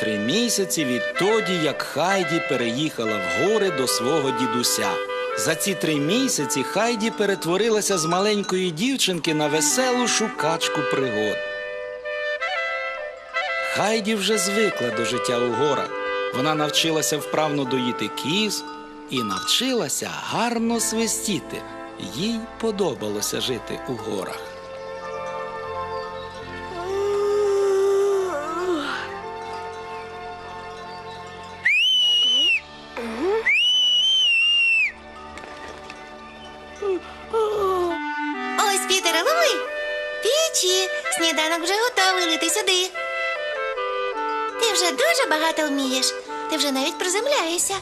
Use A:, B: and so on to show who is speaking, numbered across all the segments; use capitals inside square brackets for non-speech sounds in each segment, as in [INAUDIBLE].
A: три місяці відтоді, як Хайді переїхала в гори до свого дідуся. За ці три місяці Хайді перетворилася з маленької дівчинки на веселу шукачку пригод. Хайді вже звикла до життя у горах. Вона навчилася вправно доїти кіз і навчилася гарно свистіти. Їй подобалося жити у горах.
B: Ти навіть приземляєшся.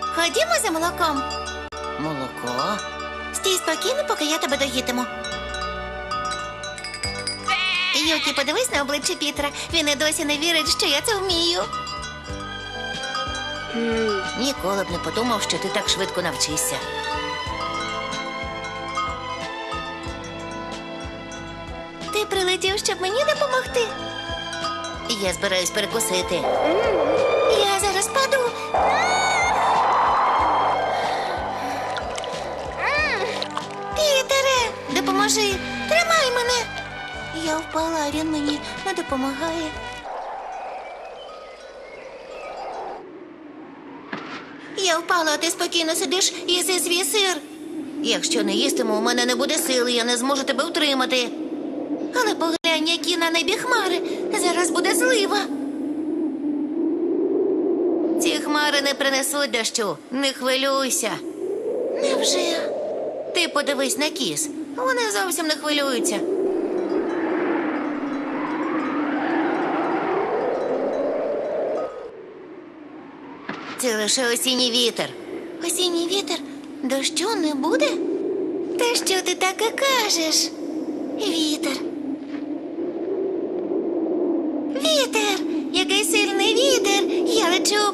B: Ходімо за молоком. Молоко? Стій спокійно, поки я тебе доїтиму. Юкі, подивись на обличчя Пітера. Він і досі не вірить, що я це вмію. Ніколи б не подумав, що ти так швидко навчишся. Ти прилетів, щоб мені допомогти. Я збираюсь перекусити. Я зараз паду. Пітере, допоможи, тримай мене. Я впала, він мені не допомагає. Я впала, а ти спокійно сидиш і їси свій сир. Якщо не їстиму, у мене не буде сили, я не зможу тебе втримати. Але поглянь, які на небі хмари. Зараз буде злива. Ці хмари не принесуть дощу. Не хвилюйся. Невже? Ти подивись на кіс. Вони зовсім не хвилюються. Це лише осінній вітер. Осінній вітер? Дощу не буде? Та що ти таке кажеш? Вітер! Який сильний вітер! Я лечу,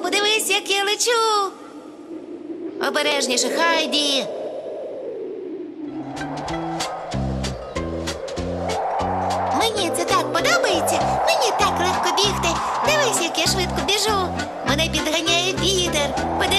B: лечу. Обережніше, Хайді. Мені це так подобається. Мені так легко бігти. Дивись, як я швидко біжу. Мене підганяє вітер. Подивись.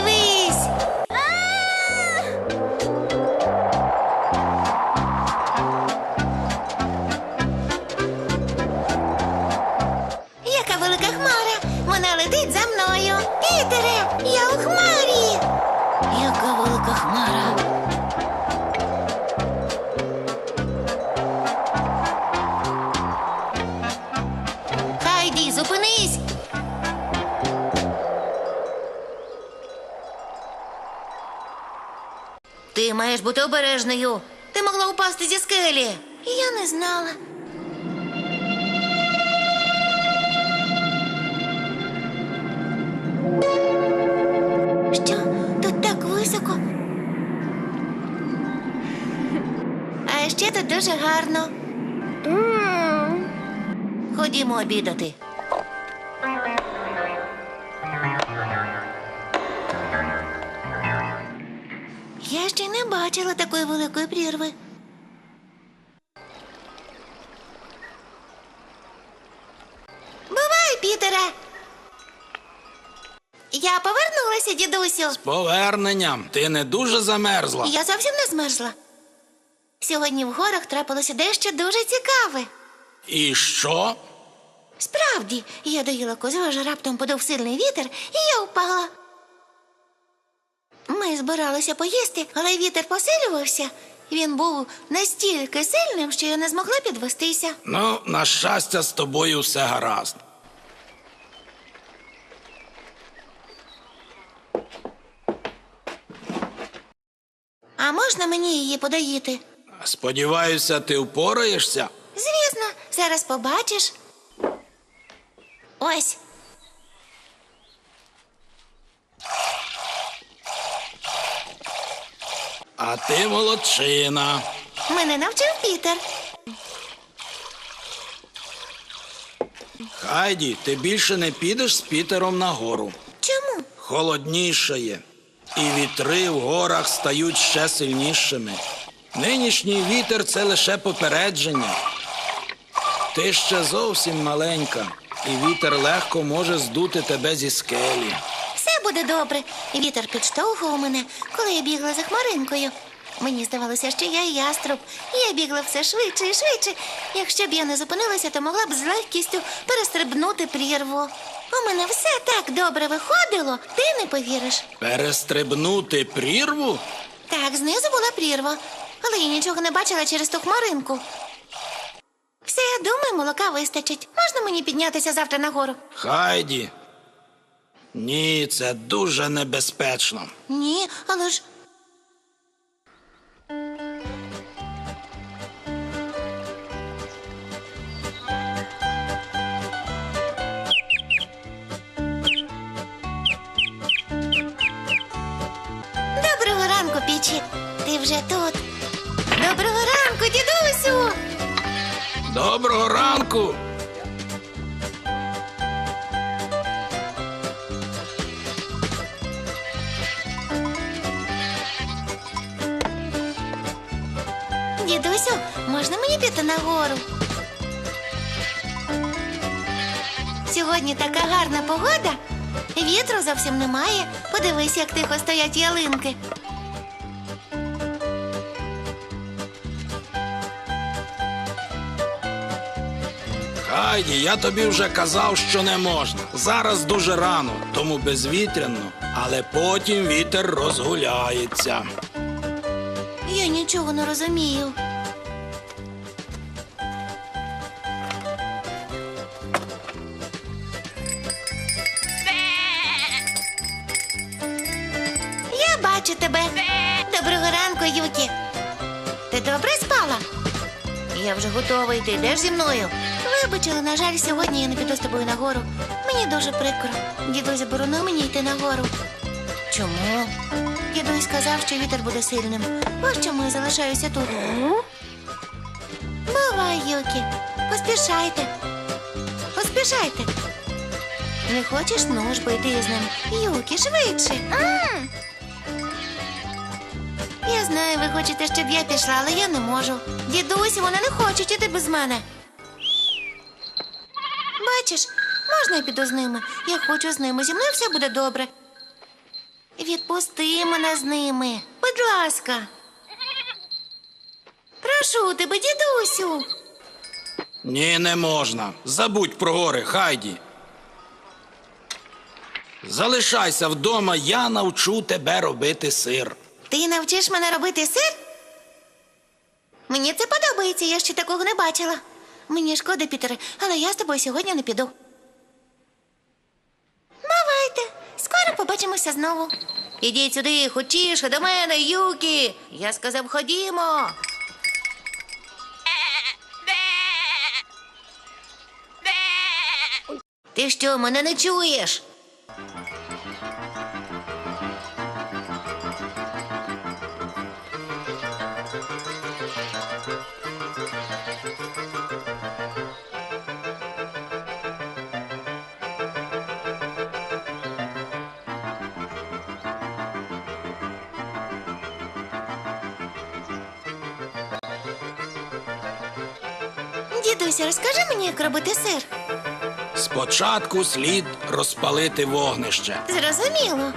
B: Ти маєш бути обережною. Ти могла упасти зі скелі. Я не знала. Що? Тут так високо. А ще тут дуже гарно. Ходімо обідати. Бачила такої великої прірви. Бувай, Пітере. Я повернулася, дідусю.
A: З Поверненням ти не дуже замерзла.
B: Я зовсім не змерзла. Сьогодні в горах трапилося дещо дуже цікаве.
A: І що?
B: Справді, я доїла козу, аж раптом подув сильний вітер, і я впала. Ми збиралися поїсти, але вітер посилювався. Він був настільки сильним, що я не змогла підвестися.
A: Ну, на щастя, з тобою все гаразд.
B: А можна мені її подоїти?
A: Сподіваюся, ти впораєшся.
B: Звісно, зараз побачиш. Ось.
A: А ти молодчина.
B: Мене навчив Пітер.
A: Хайді, ти більше не підеш з Пітером на гору.
B: Чому?
A: Холоднішає, і вітри в горах стають ще сильнішими. Нинішній вітер це лише попередження.
C: Ти ще зовсім маленька, і вітер легко може здути тебе зі скелі.
B: Буде добре. Вітер підштовхував мене, коли я бігла за хмаринкою. Мені здавалося, що я яструб, і я бігла все швидше і швидше. Якщо б я не зупинилася, то могла б з легкістю перестрибнути прірву. У мене все так добре виходило, ти не повіриш.
C: Перестрибнути прірву?
B: Так, знизу була прірва, але я нічого не бачила через ту хмаринку. Все, думаю, молока вистачить. Можна мені піднятися завтра нагору?
C: Хайді. Ні, це дуже небезпечно.
B: Ні, але ж. Доброго ранку, пічі. Ти вже тут. Доброго ранку, дідусю.
C: Доброго ранку.
B: Дідусю, можна мені піти нагору? Сьогодні така гарна погода. Вітру зовсім немає. Подивись, як тихо стоять ялинки.
C: Хайді, я тобі вже казав, що не можна. Зараз дуже рано, тому безвітряно, але потім вітер розгуляється.
B: Я нічого не розумію. Бачу тебе. Доброго ранку, Юкі. Ти добре спала? Я вже готова йти. Йдеш зі мною? Вибач, але, на жаль, сьогодні я не піду з тобою нагору. Мені дуже прикро. Дідусь заборонив мені йти нагору. Чому? Дідусь сказав, що вітер буде сильним. Ось чому я залишаюся тут. Бувай, Юкі. Поспішайте. Поспішайте. Не хочеш ну ж пойти з ним? Юкі, швидше. Я знаю, ви хочете, щоб я пішла, але я не можу. Дідусь, вони не хочуть іти без мене. Бачиш, можна я піду з ними. Я хочу з ними. Зі мною все буде добре. Відпусти мене з ними. Будь ласка. Прошу тебе, дідусю.
C: Ні, не можна. Забудь про гори, Хайді. Залишайся вдома, я навчу тебе робити сир.
B: Ти навчиш мене робити сир? Мені це подобається, я ще такого не бачила. Мені шкода, Пітере, але я з тобою сьогодні не піду. Бувайте, скоро побачимося знову. Ідіть сюди, хочіше до мене, Юкі. Я сказав, ходімо. Ти що, мене не чуєш? Дідуся, розкажи мені, як робити сир.
C: Спочатку слід розпалити вогнище.
B: Зрозуміло.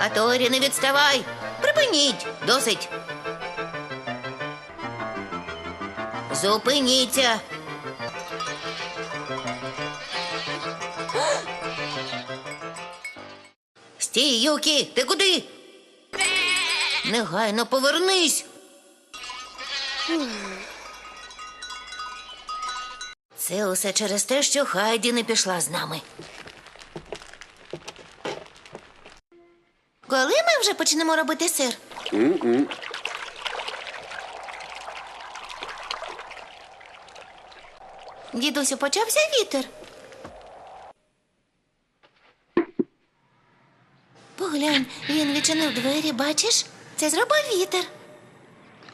B: А Торі, не відставай. Припиніть. Досить. Зупиніться. Стій, Юкі, ти куди? Негайно повернись. Це усе через те, що Хайді не пішла з нами. Коли ми вже почнемо робити сир? Дідусю, почався вітер. Поглянь, він відчинив двері, бачиш? Це зробив вітер.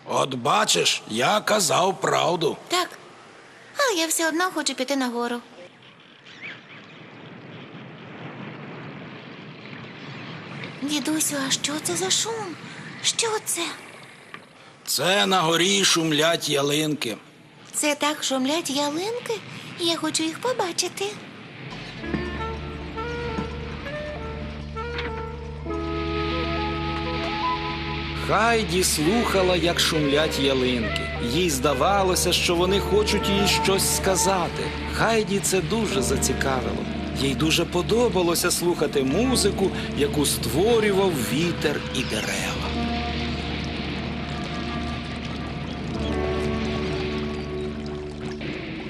C: От бачиш, я казав правду.
B: Так. Але я все одно хочу піти нагору. Дідусю, а що це за шум? Що це?
C: Це на горі шумлять ялинки.
B: Це так шумлять ялинки. Я хочу їх побачити.
C: Хайді слухала, як шумлять ялинки. Їй здавалося, що вони хочуть їй щось сказати. Хайді це дуже зацікавило. Їй дуже подобалося слухати музику, яку створював вітер і дерева.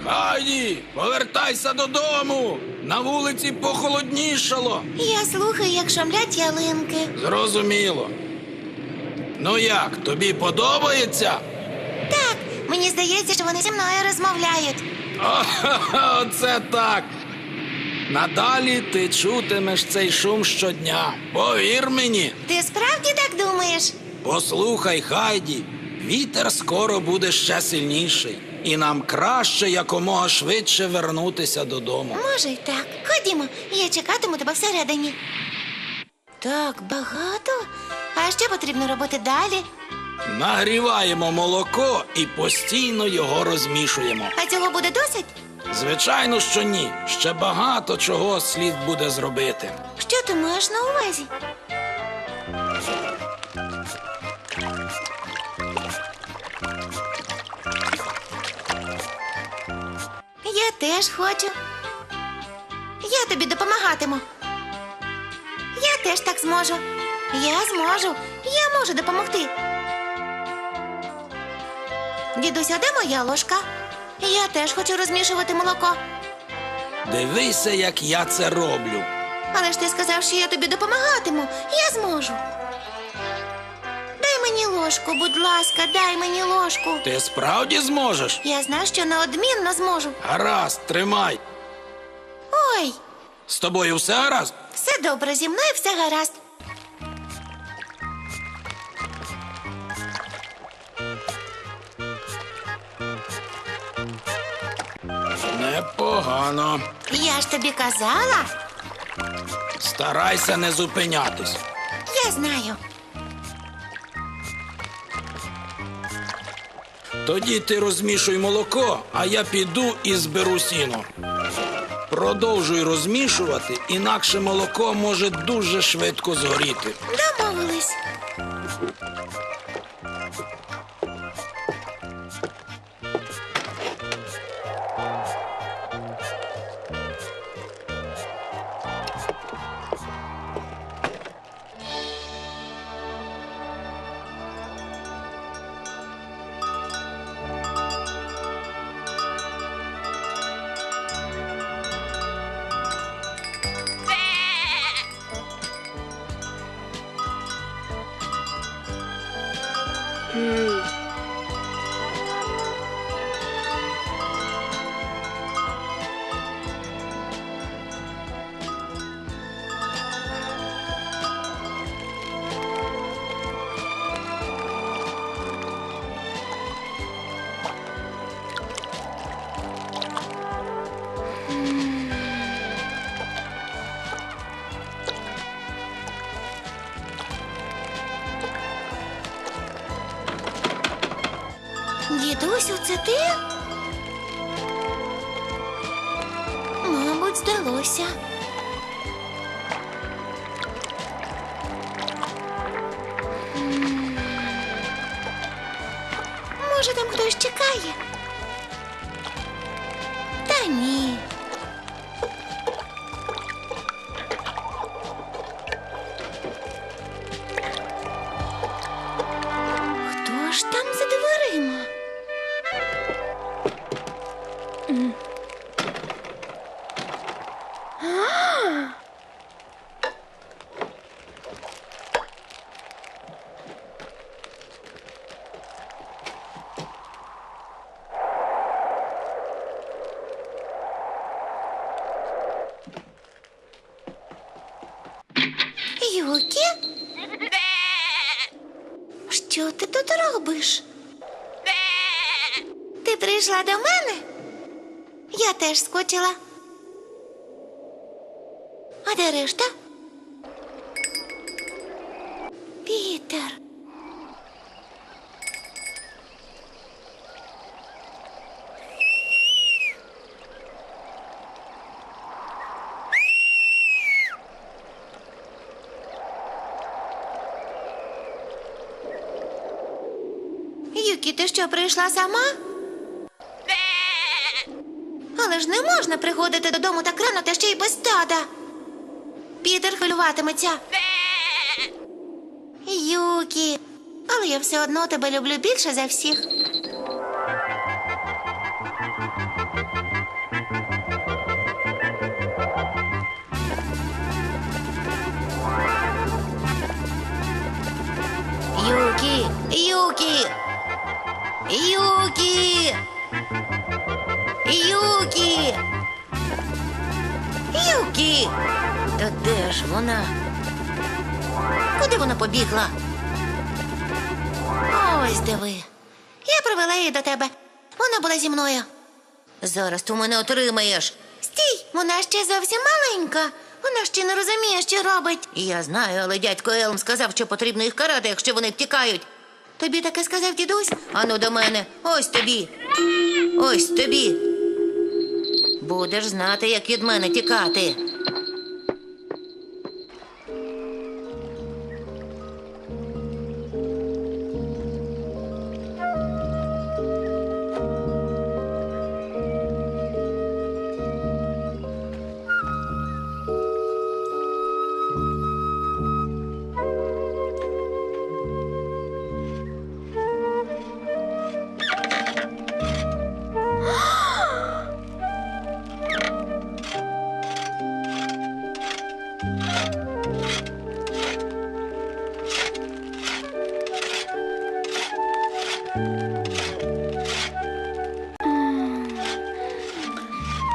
C: Хайді, повертайся додому! На вулиці похолоднішало.
B: Я слухаю, як шумлять ялинки.
C: Зрозуміло. Ну як, тобі подобається?
B: Так, мені здається, що вони зі мною розмовляють.
C: О, оце так. Надалі ти чутимеш цей шум щодня. Повір мені.
B: Ти справді так думаєш?
C: Послухай, Хайді, вітер скоро буде ще сильніший, і нам краще якомога швидше вернутися додому.
B: Може, й так. Ходімо, я чекатиму тебе всередині. Так, багато. А що потрібно робити далі?
C: Нагріваємо молоко і постійно його розмішуємо.
B: А цього буде досить?
C: Звичайно, що ні. Ще багато чого слід буде зробити.
B: Що ти маєш на увазі? Я теж хочу. Я тобі допомагатиму. Теж так зможу. Я зможу. Я можу допомогти. Дідуся, де моя ложка? Я теж хочу розмішувати молоко.
C: Дивися, як я це роблю.
B: Але ж ти сказав, що я тобі допомагатиму. Я зможу. Дай мені ложку, будь ласка, дай мені ложку.
C: Ти справді зможеш?
B: Я знаю, що неодмінно зможу.
C: Гаразд, тримай.
B: Ой,
C: З тобою все гаразд?
B: Все добре зі мною, все гаразд.
C: Непогано.
B: Я ж тобі казала,
C: Старайся не зупинятись.
B: я знаю.
C: Тоді ти розмішуй молоко, а я піду і зберу сіно. Продовжуй розмішувати, інакше молоко може дуже швидко згоріти.
B: Домовились. Це ти? Мабуть, здалося. А де решта? Пітер. Юкі, ти що прийшла сама? Але ж не можна приходити додому так рано та ще й без тата. Пітер хвилюватиметься. Юкі, але я все одно тебе люблю більше за всіх. Юкі, Юкі, Юкі, Юкі, Юкі. Та де ж вона? Куди вона побігла? Ось диви. Я привела її до тебе. Вона була зі мною. Зараз ти мене отримаєш. Стій, вона ще зовсім маленька. Вона ще не розуміє, що робить. Я знаю, але дядько Елм сказав, що потрібно їх карати, якщо вони втікають. Тобі таке сказав дідусь? Ану до мене. Ось тобі. Ось тобі. Будеш знати, як від мене тікати.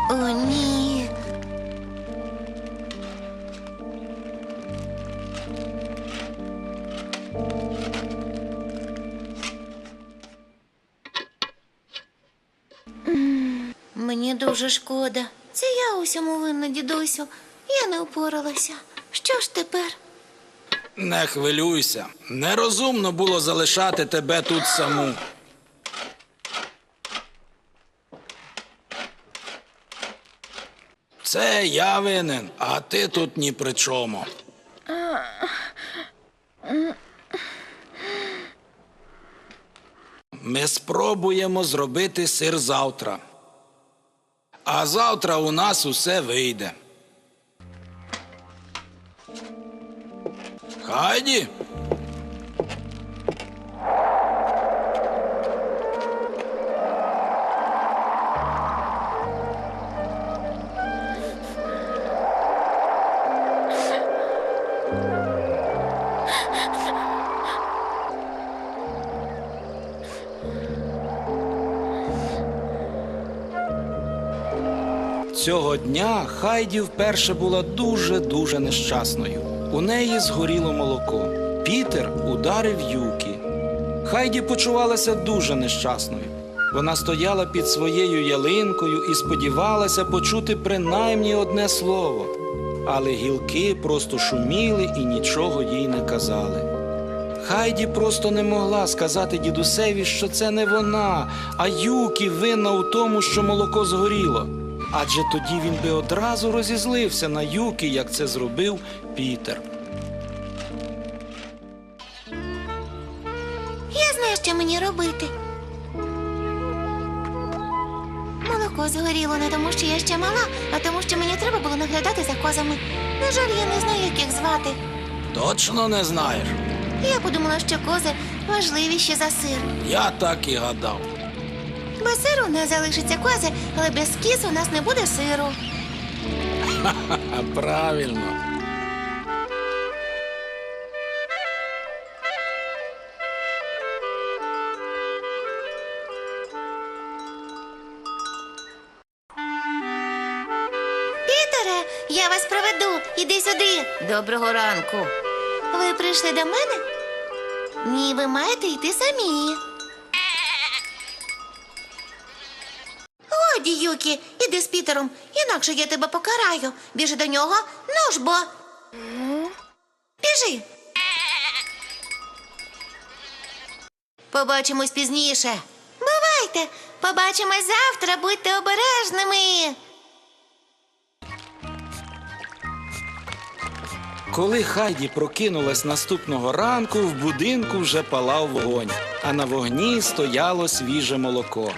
B: О, Мені дуже шкода. Це я усьому винна, дідусю. Я не впоралася. Що ж тепер?
A: Не хвилюйся. Нерозумно було залишати тебе тут саму. Це я винен, а ти тут ні при чому. Ми спробуємо зробити сир завтра. А завтра у нас усе вийде. Хайді? Цього дня Хайді вперше була дуже-дуже нещасною. У неї згоріло молоко. Пітер ударив Юкі. Хайді почувалася дуже нещасною. Вона стояла під своєю ялинкою і сподівалася почути принаймні одне слово. Але гілки просто шуміли і нічого їй не казали. Хайді просто не могла сказати дідусеві, що це не вона, а Юкі винна у тому, що молоко згоріло. Адже тоді він би одразу розізлився на Юкі, як це зробив Пітер.
B: Я знаю, що мені робити. Молоко згоріло не тому, що я ще мала, а тому, що мені треба було наглядати за козами. На жаль, я не знаю, як їх звати.
A: Точно не знаєш?
B: Я подумала, що кози важливіші за сир.
A: Я так і гадав.
B: Без сиру не залишиться кози, але без кіз у нас не буде сиру. [LAUGHS]
A: Правильно.
B: Пітере, я вас проведу. Іди сюди. Доброго ранку. Ви прийшли до мене? Ні, ви маєте йти самі. Годі, Юкі, іди з Пітером, інакше я тебе покараю. Біжи до нього, ну ж бо. Біжи. Побачимось пізніше. Бувайте. Побачимось завтра, будьте обережними.
A: Коли Хайді прокинулась наступного ранку, в будинку вже палав вогонь, а на вогні стояло свіже молоко.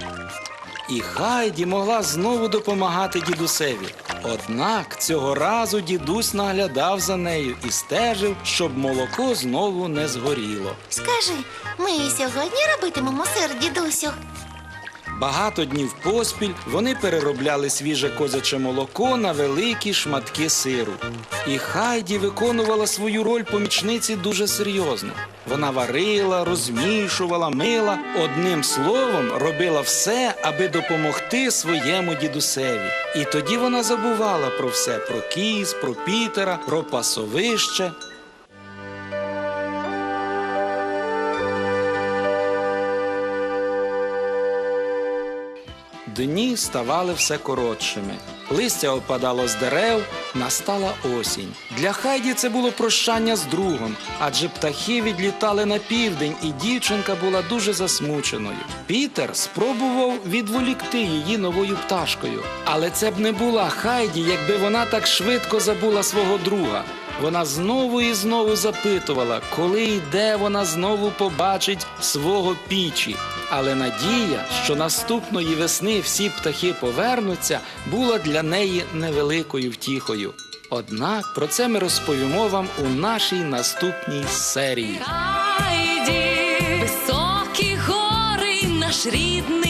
A: І Хайді могла знову допомагати дідусеві. Однак цього разу дідусь наглядав за нею і стежив, щоб молоко знову не згоріло.
B: Скажи, ми сьогодні робитимемо сир, дідусю.
A: Багато днів поспіль вони переробляли свіже козяче молоко на великі шматки сиру. І Хайді виконувала свою роль помічниці дуже серйозно. Вона варила, розмішувала, мила, одним словом, робила все, аби допомогти своєму дідусеві. І тоді вона забувала про все: про кіз, про Пітера, про пасовище. Дні ставали все коротшими. Листя опадало з дерев, настала осінь. Для Хайді це було прощання з другом, адже птахи відлітали на південь, і дівчинка була дуже засмученою. Пітер спробував відволікти її новою пташкою, але це б не була Хайді, якби вона так швидко забула свого друга. Вона знову і знову запитувала, коли і де вона знову побачить свого пічі. Але надія, що наступної весни всі птахи повернуться, була для неї невеликою втіхою. Однак про це ми розповімо вам у нашій наступній серії.
D: Хайді, високі гори, наш рідний